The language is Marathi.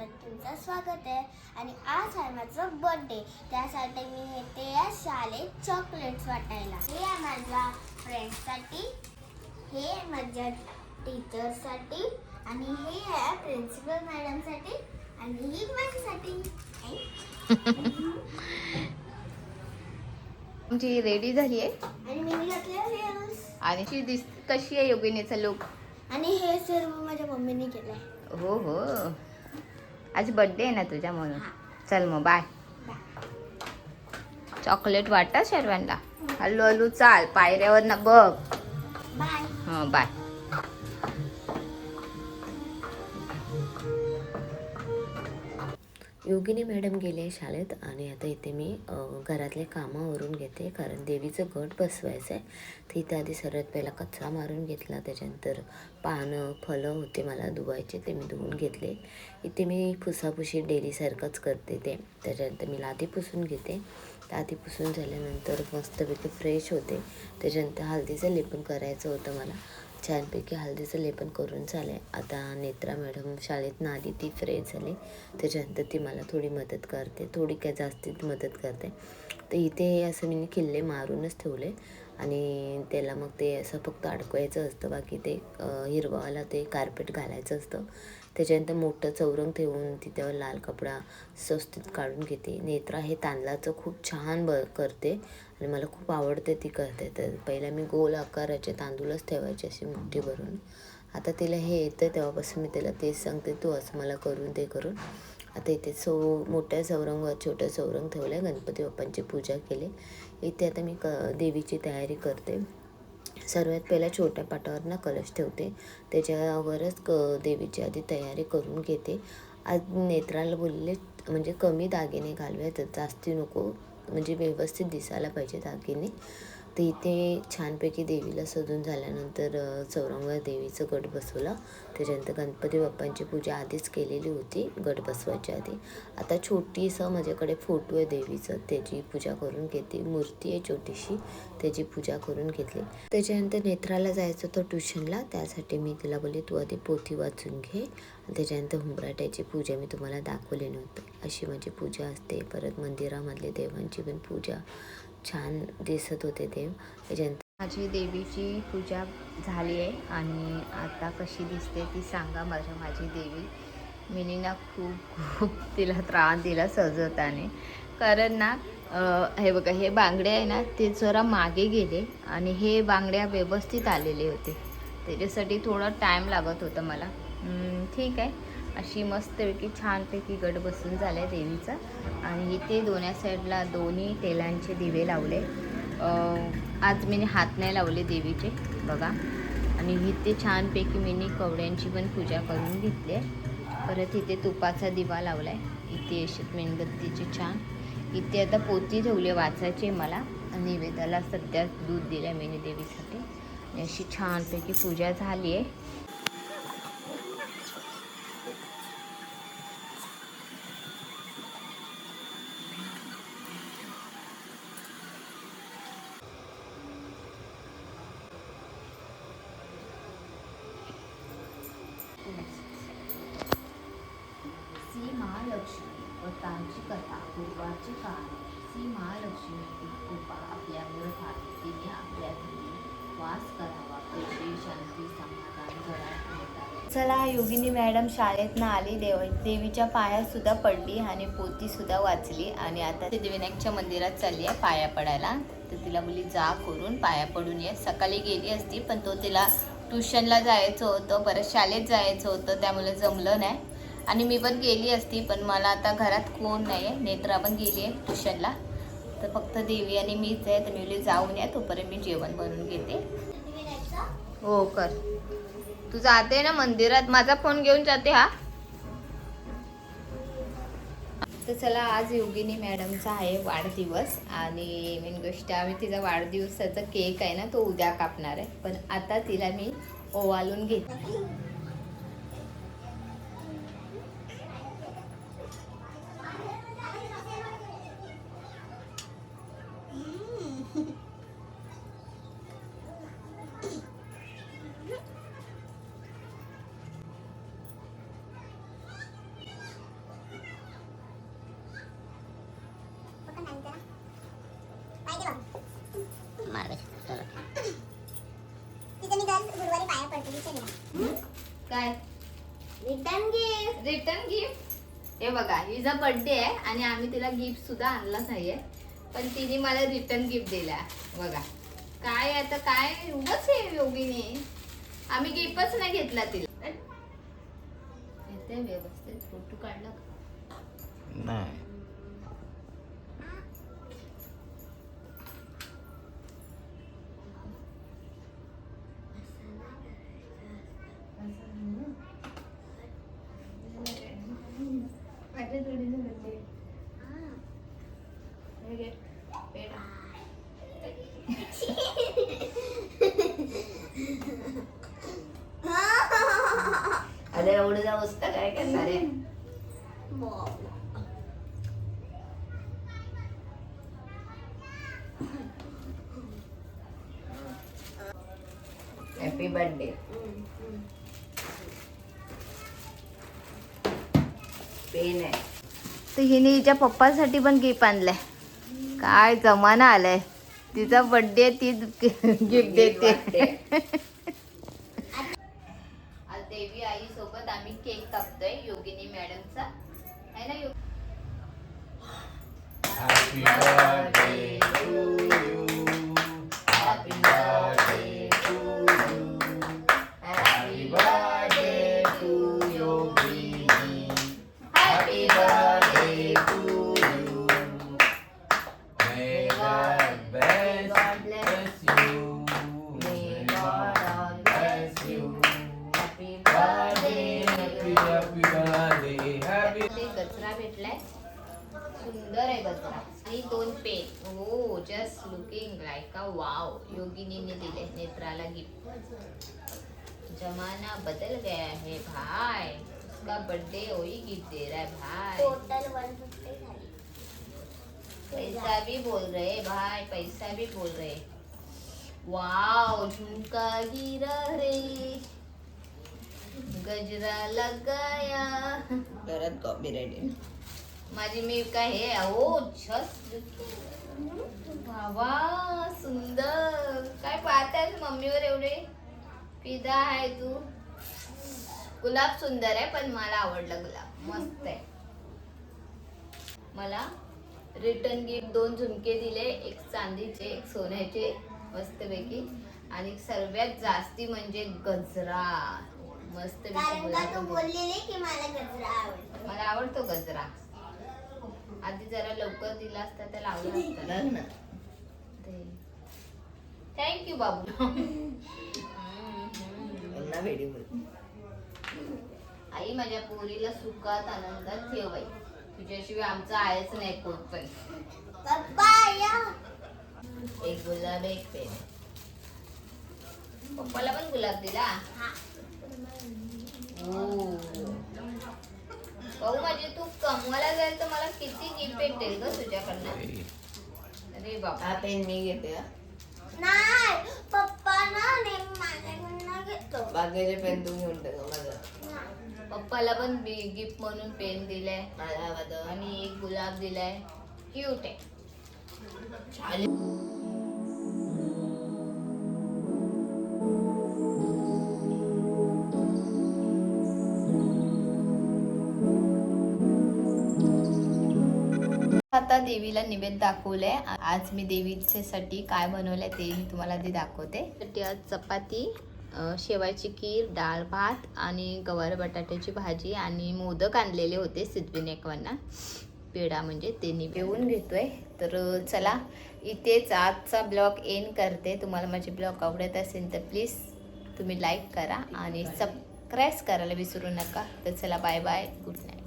चॅनलमध्ये तुमचं स्वागत आहे. आणि आज आहे माझं बर्थडे त्यासाठी मी हे ते शाळेत चॉकलेट्स वाटायला. हे आहे माझ्या फ्रेंड्ससाठी हे माझ्या टीचरसाठी आणि हे आहे प्रिन्सिपल मॅडमसाठी आणि ही माझ्यासाठी. तुमची रेडी झाली आहे? आणि मी घातले आणि कशी आहे योगिनीचा लुक आणि हे सर्व माझ्या मम्मीने केलंय. हो हो. आज बर्थडे आहे ना तुझ्या म्हणून चल मग बाय चॉकलेट वाटा सर्वांना हल्लू हल्लू चाल पायऱ्यावर ना बघ. बाय हं बाय योगिनी मॅडम गेले शाळेत आणि आता इथे मी घरातले कामावरून घेते. कारण देवीचं गट बसवायचं आहे तर इथे आधी सर्वात पहिला कचरा मारून घेतला. त्याच्यानंतर पानं फळं होते मला धुवायचे ते मी धुवून घेतले. इथे मी फुसाफुशी डेलीसारखंच करते ते. त्याच्यानंतर मी लादी पुसून घेते. लादी पुसून झाल्यानंतर मस्तपैकी फ्रेश होते. त्याच्यानंतर हळदीचं लेपन करायचं होतं मला. छानपैकी हळदीचं लेपन करून झालं आता नेत्रा मॅडम शाळेतनं आली ती फ्रेश झाली. त्याच्यानंतर ती मला थोडी मदत करते. थोडी काय जास्तीत मदत करते. तर इथे असं मी किल्ले मारूनच ठेवले. आणि त्याला मग ते असं फक्त अडकवायचं असतं. बाकी ते हिरवाला ते कार्पेट घालायचं असतं. त्याच्यानंतर मोठं चौरंग ठेवून तिच्यावर लाल कपडा स्वस्तीत काढून घेते. नेत्रा हे तांदळाचं खूप छान ब करते आणि मला खूप आवडते ती करते. तर पहिला मी गोल आकाराचे तांदूळच ठेवायचे असे मुठ्ठी भरून. आता तिला हे येतं तेव्हापासून मी तिला तेच सांगते तू असं मला करून ते करून. आता इथे सौ मोठ्या चौरंगावर छोटं चौरंग ठेवलं आहे गणपती बाप्पांची पूजा केली. इथे आता मी क देवीची तयारी करते. सर्वात पहिला छोट्या पाटावर ना कलश ठेवते. त्याच्यावरच क देवीची आधी तयारी करून घेते. आज नेत्राला बोलले म्हणजे कमी दागिने घालूया तर जास्ती नको म्हणजे व्यवस्थित दिसायला पाहिजे दागिने. तर इथे छानपैकी देवीला सजून झाल्यानंतर अ, चौरंगावर देवीचं गट बसवलं. त्याच्यानंतर गणपती बाप्पांची पूजा आधीच केलेली होती गट बसवायच्या आधी. आता छोटीसं माझ्याकडे फोटो आहे देवीचं. त्याची पूजा करून घेते. मूर्ती आहे छोटीशी. त्याची पूजा करून घेतली त्याच्यानंतर नेत्राला जायचं होतं ट्युशनला. त्यासाठी मी तिला बोलले तू आधी पोथी वाचून घे. त्याच्यानंतर हुंबराट्याची पूजा मी तुम्हाला दाखवली नव्हती अशी माझी पूजा असते. परत मंदिरामधली देवांची पण पूजा. छान दिसत होते देव त्याच्यानंतर माझी देवीची पूजा झाली आहे आणि आता कशी दिसते ती सांगा माझ्या माझी देवी. मिनी ना खूप खूप तिला त्रास दिला सजवताने. कारण ना हे बघा हे बांगडे आहे ना ते जरा मागे गेले आणि हे बांगड्या व्यवस्थित आलेले होते. त्याच्यासाठी थोडा टाईम लागत होता मला. ठीक आहे. अशी मस्तपैकी छानपैकी गट बसून झालं आहे देवीचा. आणि इथे दोन्ही साईडला दोन्ही तेलांचे दिवे लावले. आज मी हात नाही लावले देवीचे बघा. आणि इथे छानपैकी मी कवड्यांची पण पूजा करून घेतली आहे. परत इथे तुपाचा दिवा लावला आहे इथे अशी मेणबत्तीचे छान. इथे आता पोती ठेवली वाचायची मला. आणि सध्या दूध दिलं आहे मेनी देवीसाठी. आणि अशी छानपैकी पूजा झाली आहे. अपूर्वाचे कथा पूर्वाची महालक्ष्मी कृपा आपल्यावर व्हावी तिने आपल्या घरी वास करावा. पैसे शांती समाधान घरात चला योगिनी मॅडम शाळेतनं आली. देव देवीच्या पायात सुद्धा पडली आणि पोती सुद्धा वाचली. आणि आता ते मंदिरात चालली आहे पाया पडायला. तर तिला मुली जा करून पाया पडून ये. सकाळी गेली असती पण तो तिला ट्युशनला जायचं होतं परत शाळेत जायचं होतं. त्यामुळे जमलं नाही. आणि मी पण गेली असती पण मला आता घरात कोण नाही आहे नेत्रा पण गेली आहे ट्युशनला. तर फक्त देवी आणि मीच आहे तर मी जाऊन या तोपर्यंत मी जेवण बनवून घेते. हो कर. तू जाते ना मंदिरात? माझा फोन घेऊन जाते हा. तर चला आज योगिनी मॅडमचा आहे वाढदिवस आणि मेन गोष्ट आम्ही तिचा वाढदिवसाचा केक आहे ना तो उद्या कापणार आहे. पण आता तिला मी ओवाळून घेते. काय? रिटर्न गिफ्ट रिटर्न गिफ्ट हे बघा हिचा बर्थडे आहे आणि आम्ही तिला गिफ्ट सुद्धा आणला नाहीये पण तिने मला रिटर्न गिफ्ट दिला बघा. काय आता काय? उगाच आहे योगीने. आम्ही गिफ्टच नाही घेतला तिला. येते व्यवस्थित. फोटो काढला? नाही. एवढं जाऊ असतं काय करणार आहे? हॅपी बर्थडे पेन आहे. तर हिने हिच्या पप्पासाठी पण गिफ्ट आणलंय. काय जमाना आलाय. तिचा बर्थडे ती गिफ्ट देते. देवी आई सोबत आम्ही केक कापतोय योगिनी मॅडमचा. आहे ना योगी गजरा दोन पेन हो just looking like a wow योगिनीने दिले नेत्राला गिफ्ट जमाना बदल गया है भाई। उसका बर्थडे वही गिफ्ट दे रहा है भाई। टोटल वन फिफ्टी झाली पैसा भी बोल रहे भाई पैसा भी बोल रहे। वाव झुमका गिरा रे। गजरा लगाया। परत कॉपीराइट माझी मी काय हे हो छस बाबा सुंदर. काय पाहताय मम्मीवर एवढे? फिदा आहे तू. गुलाब सुंदर आहे पण मला आवडला गुलाब. मस्त आहे. मला रिटर्न गिफ्ट दोन झुमके दिले एक चांदीचे एक सोन्याचे मस्तपैकी. आणि सर्वात जास्ती म्हणजे गजरा. मस्त कारण का तू बोललेली की मला गजरा आवडतो. मला आवडतो गजरा. आधी जरा लवकर दिला असता तर लावला असता. ना. थँक्यू बाबू. आई माझ्या पोरीला सुखात आनंदात ठेवाई तुझ्याशिवाय आमचं आहेच नाही कोण पण. एक गुलाब एक पेन. पप्पाला पण गुलाब दिला? हा. भाऊ माझे तू कमवायला जाईल तर मला किती गिफ्ट भेटेल ग तुझ्याकडनं? अरे बाबा. पेन मी घेते हा. नाही पप्पा ना नेहमी माझ्याकडनं घेतो. बाकीचे पेन तू घेऊन टाका माझा. पप्पाला पण गिफ्ट म्हणून पेन दिलाय. माझा माझा आणि एक गुलाब दिलाय. क्यूट आहे. आता देवीला निवेद दाखवलंय. आज मी देवीच्यासाठी काय बनवलंय ते मी तुम्हाला ते दाखवते. आज चपाती शेवायची खीर डाळ भात आणि गवार बटाट्याची भाजी आणि मोदक आणलेले होते सिद्धविनायकांना पेढा म्हणजे ते निवेवून घेतोय. तर चला इथेच आजचा ब्लॉग एन करते. तुम्हाला माझे ब्लॉग आवडत असेल तर प्लीज तुम्ही लाईक करा आणि सबस्क्राईब करायला विसरू नका. तर चला बाय बाय गुड नाईट